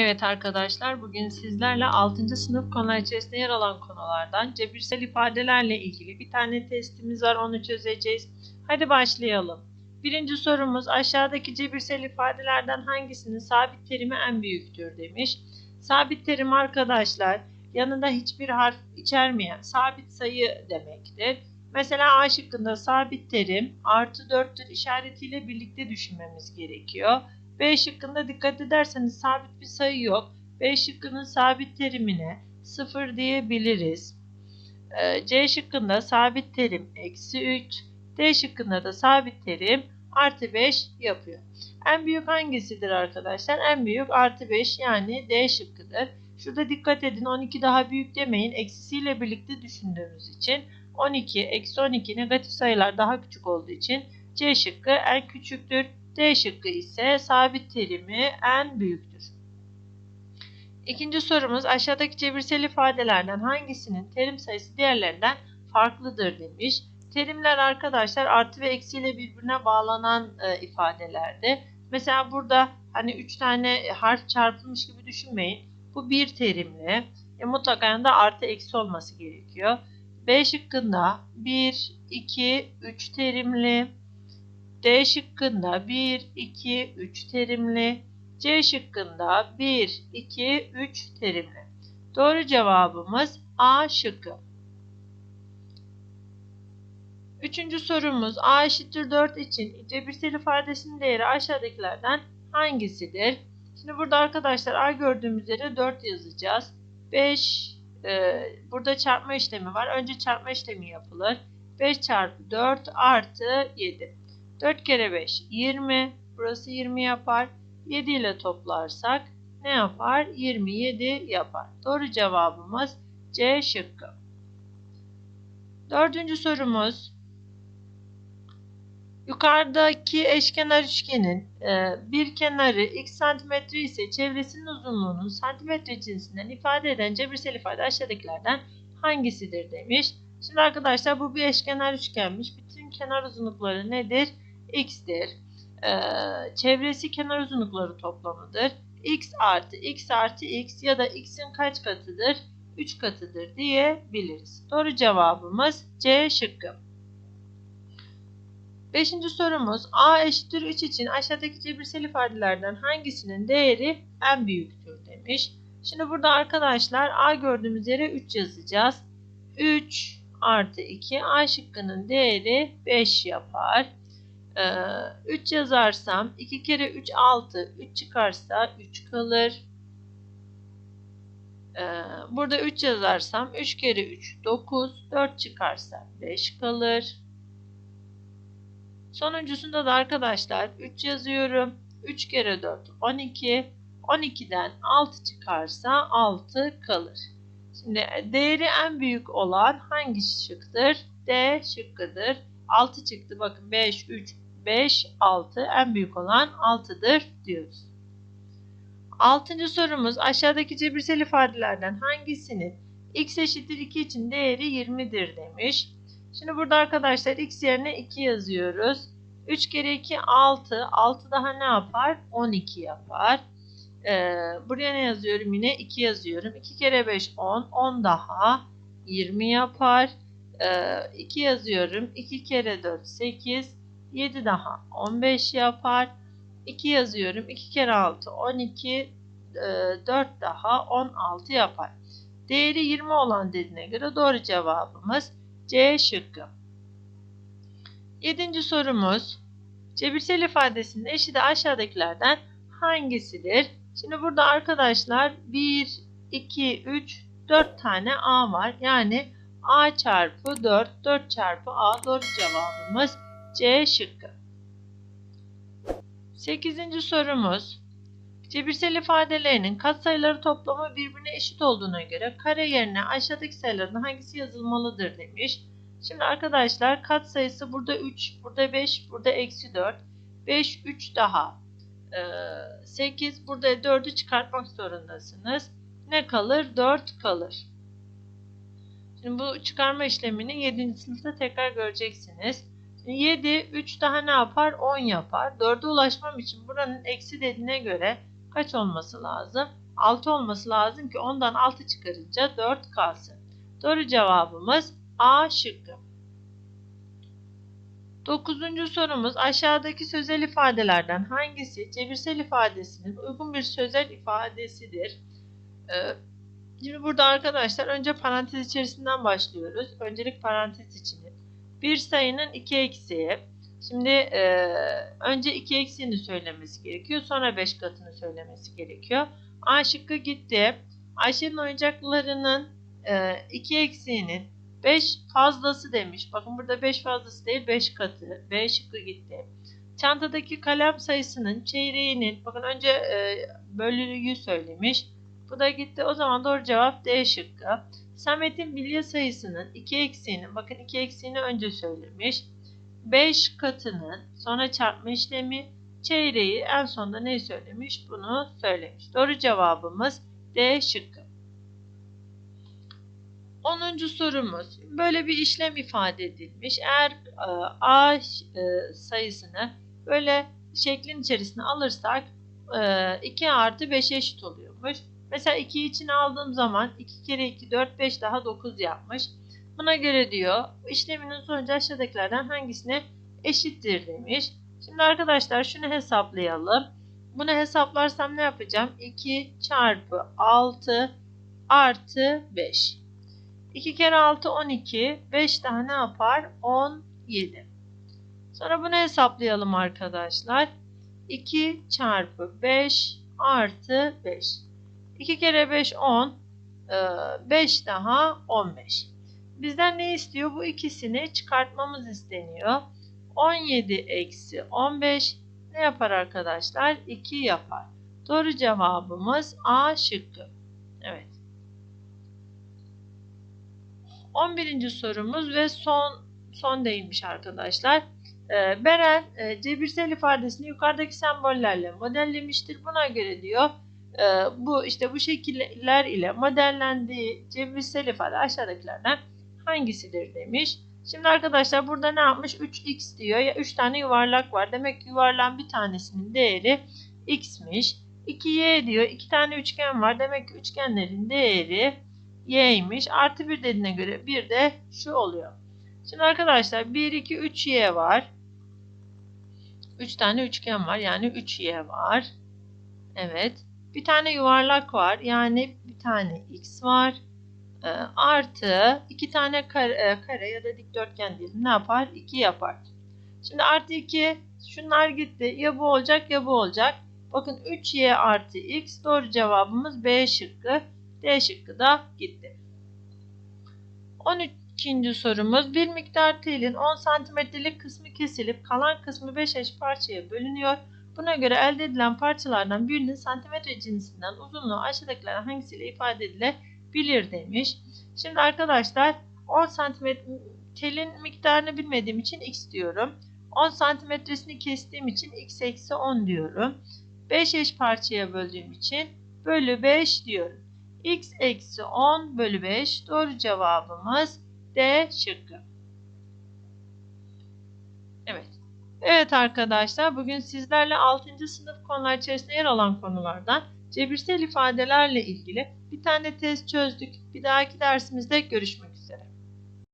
Evet arkadaşlar bugün sizlerle 6. sınıf konular içerisinde yer alan konulardan cebirsel ifadelerle ilgili bir tane testimiz var onu çözeceğiz. Hadi başlayalım. Birinci sorumuz aşağıdaki cebirsel ifadelerden hangisinin sabit terimi en büyüktür demiş. Sabit terim arkadaşlar yanında hiçbir harf içermeyen sabit sayı demektir. Mesela A şıkkında sabit terim artı 4'tür işaretiyle birlikte düşünmemiz gerekiyor. B şıkkında dikkat ederseniz sabit bir sayı yok. B şıkkının sabit terimine 0 diyebiliriz. Ee, C şıkkında sabit terim eksi 3. D şıkkında da sabit terim artı 5 yapıyor. En büyük hangisidir arkadaşlar? En büyük artı 5 yani D şıkkıdır. Şurada dikkat edin 12 daha büyük demeyin. Eksisiyle birlikte düşündüğümüz için 12 eksi 12 negatif sayılar daha küçük olduğu için C şıkkı en küçüktür. D şıkkı ise sabit terimi en büyüktür. İkinci sorumuz aşağıdaki cebirsel ifadelerden hangisinin terim sayısı diğerlerinden farklıdır demiş. Terimler arkadaşlar artı ve eksiyle birbirine bağlanan e, ifadelerdi. Mesela burada hani 3 tane harf çarpılmış gibi düşünmeyin. Bu bir terimli. E, mutlaka yanında artı eksi olması gerekiyor. B şıkkında 1, 2, 3 terimli. D şıkkında 1, 2, 3 terimli. C şıkkında 1, 2, 3 terimli. Doğru cevabımız A şıkkı. Üçüncü sorumuz A eşittir 4 için cebirsel ifadesinin değeri aşağıdakilerden hangisidir? Şimdi burada arkadaşlar A gördüğümüz üzere 4 yazacağız. 5 e, burada çarpma işlemi var. Önce çarpma işlemi yapılır. 5 çarpı 4 artı 7. 4 kere 5 20. Burası 20 yapar. 7 ile toplarsak ne yapar? 27 yapar. Doğru cevabımız C şıkkı. Dördüncü sorumuz. Yukarıdaki eşkenar üçgenin e, bir kenarı x santimetre ise çevresinin uzunluğunun santimetre cinsinden ifade eden cebirsel ifade aşağıdakilerden hangisidir demiş. Şimdi arkadaşlar bu bir eşkenar üçgenmiş. Bütün kenar uzunlukları nedir? X'tir. Ee, çevresi kenar uzunlukları toplamıdır. x artı x artı x ya da x'in kaç katıdır? 3 katıdır diyebiliriz. Doğru cevabımız C şıkkı. Beşinci sorumuz a eşittir 3 için aşağıdaki cebirsel ifadelerden hangisinin değeri en büyüktür demiş. Şimdi burada arkadaşlar a gördüğümüz yere 3 yazacağız. 3 artı 2 a şıkkının değeri 5 yapar. 3 yazarsam 2 kere 3 6 3 çıkarsa 3 kalır. Burada 3 yazarsam 3 kere 3 9 4 çıkarsa 5 kalır. Sonuncusunda da arkadaşlar 3 yazıyorum. 3 kere 4 12. 12'den 6 çıkarsa 6 kalır. Şimdi değeri en büyük olan hangi şıktır? D şıkkıdır. 6 çıktı. Bakın 5, 3, 5, 6 en büyük olan 6'dır diyoruz. Altıncı sorumuz aşağıdaki cebirsel ifadelerden hangisinin x eşittir 2 için değeri 20'dir demiş. Şimdi burada arkadaşlar x yerine 2 yazıyoruz. 3 kere 2 6. 6 daha ne yapar? 12 yapar. Ee, buraya ne yazıyorum yine? 2 yazıyorum. 2 kere 5 10. 10 daha 20 yapar. Ee, 2 yazıyorum. 2 kere 4 8. 7 daha 15 yapar. 2 yazıyorum. 2 kere 6 12. 4 daha 16 yapar. Değeri 20 olan dediğine göre doğru cevabımız C şıkkı. Yedinci sorumuz. Cebirsel ifadesinin eşi de aşağıdakilerden hangisidir? Şimdi burada arkadaşlar 1, 2, 3, 4 tane A var. Yani A çarpı 4, 4 çarpı A doğru cevabımız C şıkkı. 8. sorumuz. Cebirsel ifadelerinin katsayıları toplamı birbirine eşit olduğuna göre kare yerine aşağıdaki sayıların hangisi yazılmalıdır demiş. Şimdi arkadaşlar kat sayısı burada 3, burada 5, burada eksi 4. 5, 3 daha 8. Burada 4'ü çıkartmak zorundasınız. Ne kalır? 4 kalır. Şimdi bu çıkarma işlemini 7. sınıfta tekrar göreceksiniz. 7, 3 daha ne yapar? 10 yapar. 4'e ulaşmam için buranın eksi dediğine göre kaç olması lazım? 6 olması lazım ki ondan 6 çıkarınca 4 kalsın. Doğru cevabımız A şıkkı. Dokuzuncu sorumuz aşağıdaki sözel ifadelerden hangisi cebirsel ifadesinin uygun bir sözel ifadesidir? Ee, şimdi burada arkadaşlar önce parantez içerisinden başlıyoruz. Öncelik parantez içini. Bir sayının iki eksiği. Şimdi e, önce iki eksiğini söylemesi gerekiyor. Sonra beş katını söylemesi gerekiyor. A şıkkı gitti. Ayşe'nin oyuncaklarının e, iki eksiğinin 5 fazlası demiş. Bakın burada 5 fazlası değil 5 katı. B şıkkı gitti. Çantadaki kalem sayısının çeyreğinin bakın önce e, bölüyü söylemiş. Bu da gitti. O zaman doğru cevap D şıkkı. Samet'in bilye sayısının 2 eksiğinin bakın 2 eksiğini önce söylemiş. 5 katının sonra çarpma işlemi çeyreği en sonunda ne söylemiş? Bunu söylemiş. Doğru cevabımız D şıkkı. 10. sorumuz. Böyle bir işlem ifade edilmiş. Eğer e, A e, sayısını böyle şeklin içerisine alırsak e, 2 artı 5 eşit oluyormuş. Mesela 2 için aldığım zaman 2 kere 2 4 5 daha 9 yapmış. Buna göre diyor işleminin sonucu aşağıdakilerden hangisine eşittir demiş. Şimdi arkadaşlar şunu hesaplayalım. Bunu hesaplarsam ne yapacağım? 2 çarpı 6 artı 5. 2 kere 6 12. 5 daha ne yapar? 17. Sonra bunu hesaplayalım arkadaşlar. 2 çarpı 5 artı 5. 2 kere 5 10. 5 daha 15. Bizden ne istiyor? Bu ikisini çıkartmamız isteniyor. 17 eksi 15 ne yapar arkadaşlar? 2 yapar. Doğru cevabımız A şıkkı. Evet. 11. sorumuz ve son son değilmiş arkadaşlar. Ee, Beren cebirsel ifadesini yukarıdaki sembollerle modellemiştir. Buna göre diyor bu işte bu şekiller ile modellendiği cebirsel ifade aşağıdakilerden hangisidir demiş. Şimdi arkadaşlar burada ne yapmış? 3x diyor. Ya 3 tane yuvarlak var. Demek ki yuvarlan bir tanesinin değeri x'miş. 2y diyor. 2 tane üçgen var. Demek ki üçgenlerin değeri y'ymiş. Artı 1 dediğine göre bir de şu oluyor. Şimdi arkadaşlar 1, 2, 3 y var. 3 tane üçgen var. Yani 3 y var. Evet. Bir tane yuvarlak var. Yani bir tane x var. E, artı 2 tane kare, e, kare ya da dikdörtgen diyelim. Ne yapar? 2 yapar. Şimdi artı 2 şunlar gitti. Ya bu olacak ya bu olacak. Bakın 3y artı x doğru cevabımız B şıkkı. D şıkkı da gitti. 12. sorumuz bir miktar telin 10 santimetrelik kısmı kesilip kalan kısmı 5 eş parçaya bölünüyor. Buna göre elde edilen parçalardan birinin santimetre cinsinden uzunluğu aşağıdakilerden hangisiyle ifade edilebilir demiş. Şimdi arkadaşlar 10 santimetre telin miktarını bilmediğim için x diyorum. 10 santimetresini kestiğim için x eksi 10 diyorum. 5 eş parçaya böldüğüm için bölü 5 diyorum x eksi 10 bölü 5 doğru cevabımız D şıkkı. Evet. Evet arkadaşlar bugün sizlerle 6. sınıf konular içerisinde yer alan konulardan cebirsel ifadelerle ilgili bir tane test çözdük. Bir dahaki dersimizde görüşmek